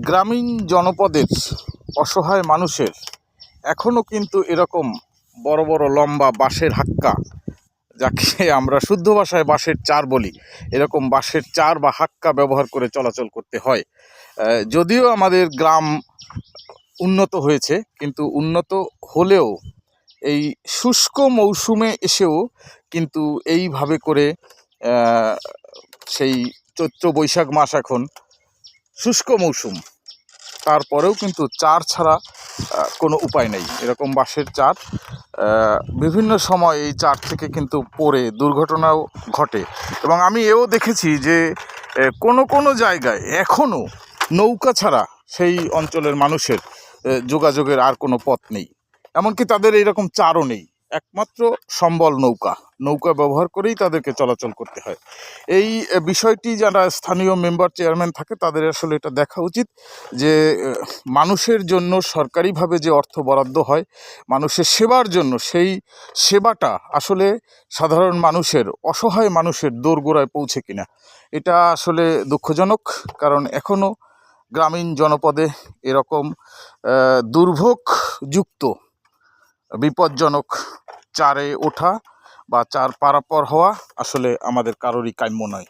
গ্রামীণ জনপদের অসহায় মানুষের এখনও কিন্তু এরকম বড় বড় লম্বা বাঁশের হাক্কা, যাকে আমরা শুদ্ধ ভাষায় বাঁশের চার বলি, এরকম বাঁশের চার বা হাক্কা ব্যবহার করে চলাচল করতে হয়। যদিও আমাদের গ্রাম উন্নত হয়েছে, কিন্তু উন্নত হলেও এই শুষ্ক মৌসুমে এসেও কিন্তু এইভাবে করে সেই চৈত্র বৈশাখ মাস এখন শুষ্ক মৌসুম। তারপরেও কিন্তু চার ছাড়া কোনো উপায় নেই। এরকম বাঁশের চার বিভিন্ন সময় এই চার থেকে কিন্তু পড়ে, দুর্ঘটনাও ঘটে। এবং আমি এও দেখেছি যে কোনো কোনো জায়গায় এখনও নৌকা ছাড়া সেই অঞ্চলের মানুষের যোগাযোগের আর কোনো পথ নেই। এমনকি তাদের এইরকম চারও নেই। একমাত্র সম্বল নৌকা। নৌকা ব্যবহার করেই তাদেরকে চলাচল করতে হয়। এই বিষয়টি যারা স্থানীয় মেম্বার, চেয়ারম্যান থাকে, তাদের আসলে এটা দেখা উচিত যে মানুষের জন্য সরকারিভাবে যে অর্থ বরাদ্দ হয়, মানুষের সেবার জন্য, সেই সেবাটা আসলে সাধারণ মানুষের, অসহায় মানুষের দোরগোড়ায় পৌঁছে কিনা। এটা আসলে দুঃখজনক, কারণ এখনও গ্রামীণ জনপদে এরকম দুর্ভোগযুক্ত, বিপজ্জনক চারে ওঠা বা চার পারাপর হওয়া আসলে আমাদের কারোরই কাম্য নয়।